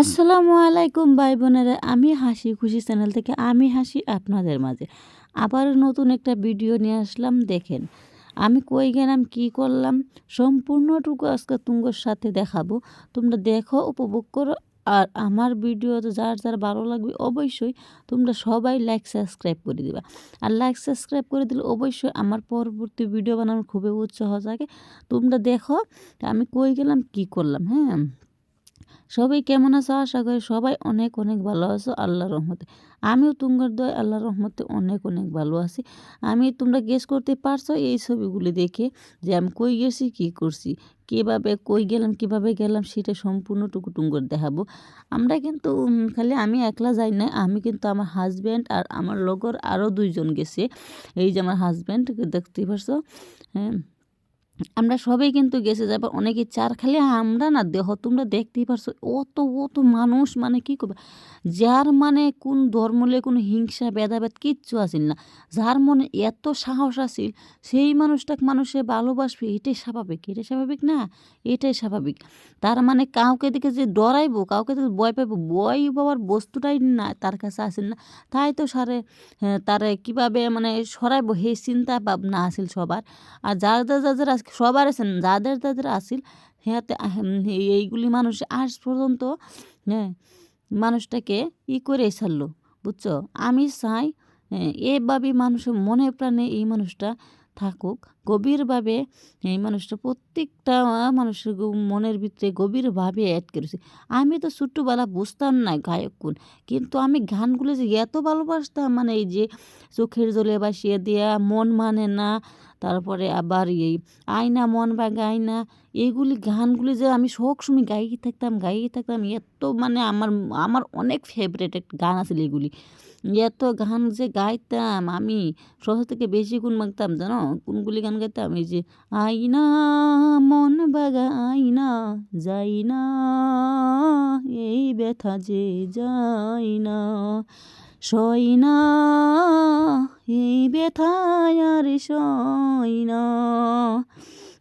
আসসালামু আলাইকুম ভাই বোনেরা, আমি হাসি খুশি চ্যানেল থেকে আমি হাসি আপনাদের মাঝে। আবার নতুন একটা ভিডিও নিয়ে আসলাম, দেখেন। আমি কই গেলাম, কি করলাম, সম্পূর্ণটুকু আজকে তুঙ্গর সাথে দেখাবো। তোমরা দেখো, উপভোগ করো, আর আমার ভিডিও তো যার যার ভালো লাগবে অবশ্যই তোমরা সবাই লাইক সাবস্ক্রাইব করে দিবা। আর লাইক সাবস্ক্রাইব করে দিলে অবশ্যই আমার পরবর্তী ভিডিও বানানোর খুবই উৎসাহ থাকে তোমরা দেখো, আমি কই গেলাম, কি করলাম হ্যাঁ? সবাই কেমন আছো? আশা করি সবাই অনেক অনেক ভালো আছো। আল্লাহর রহমতে। আমিও তুঙ্গার দয়, আল্লাহর রহমতে অনেক অনেক ভালো আছি। আমি তোমরা গেস করতে পারছ এই ছবিগুলি দেখে যে আমি কই গেছি, কি করছি, কীভাবে কই গেলাম, কীভাবে গেলাম সেটা সম্পূর্ণ টুকু টুঙ্গর দেখাবো। আমরা কিন্তু খালি আমি একলা যাই না আমি কিন্তু আমার হাজব্যান্ড আর আমার লগর আরও দুইজন গেছে। এই যে আমার হাজব্যান্ড দেখতে পারছ? হ্যাঁ। আমরা সবাই কিন্তু গেছে যাবার অনেকে চার খালি আমরা না দেহ তোমরা দেখতেই পারছ অত অত মানুষ মানে কি করবে? যার মানে কোন ধর্মলে কোনো হিংসা ভেদাভেদ কিচ্ছু আসিল না। যার মনে এত সাহস আসিল সেই মানুষটাকে মানুষে ভালোবাসবে এটাই স্বাভাবিক। এটাই স্বাভাবিক না? এটাই স্বাভাবিক। তার মানে কাউকে দেখে যে ডরাইবো কাউকে দেখে ভয় পাইবো ভয় পাওয়ার বস্তুটাই না তার কাছে আসিল না। তাই তো সারে হ্যাঁ, তারে কীভাবে মানে সরাইবো সেই চিন্তা ভাবনা আসিল সবার। আর যার যার যাদের আজকে সবার আছেন যাদের যাদের আসিল হেয়াতে এইগুলি মানুষ আজ পর্যন্ত হ্যাঁ মানুষটাকে ই করে ছাড়লো, বুঝছ? আমি চাই এভাবে মানুষের মনে প্রাণে এই মানুষটা থাকুক, গভীরভাবে এই মানুষটা প্রত্যেকটা মানুষের মনের ভিতরে গভীরভাবে অ্যাড করেছে। আমি তো ছোট্টবেলা বুঝতাম না গায়ক কোন, কিন্তু আমি গানগুলো যে এত ভালোবাসতাম মানে এই যে চোখের জলে বাসিয়ে দেয়া, মন মানে না তারপরে আবার এই আয়না, মন বা গায়না এইগুলি গানগুলি যে আমি সব সময় গাইতে থাকতাম গাইতে থাকতাম, এত মানে আমার আমার অনেক ফেভারেট একটা গান আছে এগুলি। এত গান যে গাইতাম আমি সব থেকে বেশি গুণ মাগতাম জানো? কোনগুলি গান গাইতাম, এই যে আইনা মন বাগা আইনা যাই না, এই ব্যথা যে যাই না সই না এই ব্যথায় আর সই না।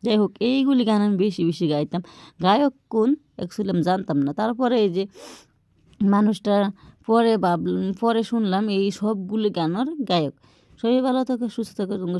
যাই হোক এইগুলি গান আমি বেশি বেশি গাইতাম। গায়ক কোন? অ্যাকচুয়ালি আমি জানতাম না। তারপরে এই যে মানুষটা পরে ভাবলাম, পরে শুনলাম এই সবগুলি গানের গায়ক। সবাই ভালো থাকে, সুস্থ থাকে সবগুলো